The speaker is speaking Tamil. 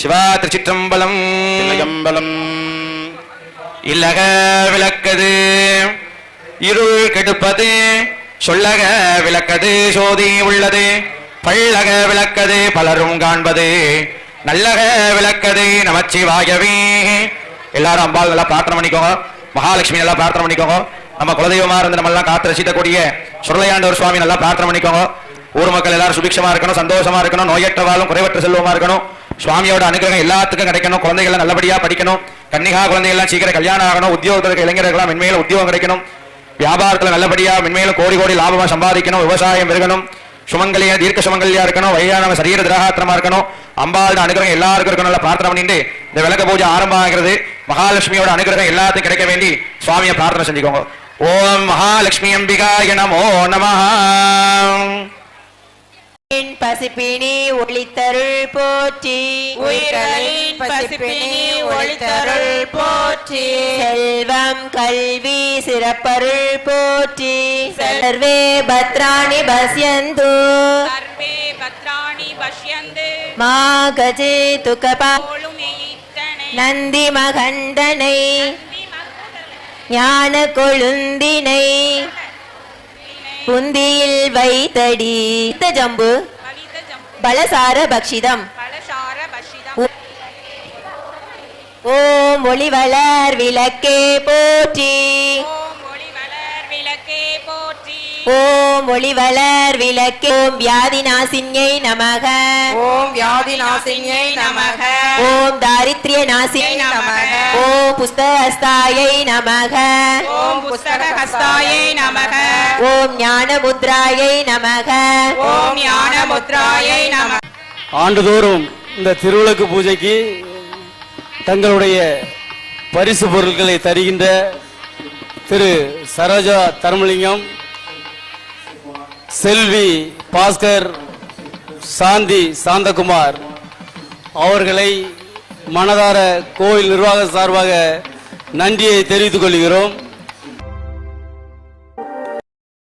சிவா திருச்சிற்றம்பலம். தில்லையம்பலம். இல்லக விளக்கது இருள் கெடுப்பது சொல்லக விளக்கது சோதி உள்ளது. பள்ளக விளக்கது பலரும் காண்பது. நல்லக விளக்கது நமச்சிவாயவே. எல்லாரும் அம்பாள் நல்லா பிரார்த்தனை பண்ணிக்கோங்க. மகாலட்சுமி நல்லா பிரார்த்தனை பண்ணிக்கோங்க. நம்ம குலதெய்வமா இருந்து நம்ம எல்லாம் காத்து ரசிக்கக்கூடிய சுருளையாண்டவர் சுவாமி நல்லா பிரார்த்தனை பண்ணிக்கோங்க. ஊர் மக்கள் எல்லாரும் சுபிக்ஷமா இருக்கணும் சந்தோஷமா இருக்கணும் நோயற்ற வாழும் குறைவற்ற செல்வமா இருக்கணும். சுவாமியோட அனுகிரகம் எல்லாத்துக்கும் கிடைக்கணும். குழந்தைகள் நல்லபடியா படிக்கணும். கன்னிகா குழந்தைகள்லாம் சீக்கிரம் கல்யாணம் ஆகணும். உத்தியோகத்திற்கு இருக்க இளைஞர்கள் உத்தியோகம் கிடைக்கணும். வியாபாரத்துல நல்லபடியா மென்மையில கோடி கோடி லாபமா சம்பாதிக்கணும். விவசாயம் பெருகணும். சுமங்கலியா தீர்க்க சுமங்கலியா இருக்கணும். வயதான சரீர திரகாத்திரமா இருக்கணும். அம்பாளோட அனுகிரகம் எல்லாருக்கும் இருக்கணும். நல்லா பிரார்த்தனை பண்ணிட்டு இந்த விளக்க பூஜை ஆரம்பம் ஆகிறது மகாலட்சுமியோட அனுகிரகம் எல்லாத்துக்கும் கிடைக்க வேண்டி சுவாமியை பிரார்த்தனை செஞ்சுக்கோங்க. ஓம் மகாலட்சுமி அம்பிகாய நமோ நமஹ. என் பசிப்பினி ஒளித்தருள் போற்றி. உயிர்களின் பசிப்பினி ஒளித்தருள் போற்றி. செல்வம் கல்வி சிறப்பருள் போற்றி. சர்வே பத்ராணி பஸ்யந்து சர்வே பத்ராணி பஷ்யந்து. மா கஜே துகபா நந்தி மகுடலை ஞான கொழுந்தினை. புந்தியில் வைத்தடி. ஜம்பு. பலசார பக்ஷிதம். ஓம் ஒளிவளர் விளக்கே போற்றி. ஓம் ஒளிவளர் விளக்கே ஓம் வியாதி நாசின்யை நமக. ஓம் வியாதி நாசினியை நமக. ஓம் தாரித்ரிய நாசினை நமக. ஓம் புஸ்தகஸ்தாயை நமக. ஓம் புஸ்தக ஹஸ்தாயை நமக. ஓம் ஞான முத்ராயை நமக. ஓம் ஞான முத்ராயை நமக ஆண்டுதோறும் இந்த திருவிளக்கு பூஜைக்கு தங்களுடைய பரிசு பொருட்களை தருகின்ற திரு சரோஜா தர்மலிங்கம் செல்வி பாஸ்கர் சாந்தி சாந்தகுமார் அவர்களை மனதார கோயில் நிர்வாக சார்பாக நன்றியை தெரிவித்துக் கொள்கிறோம்.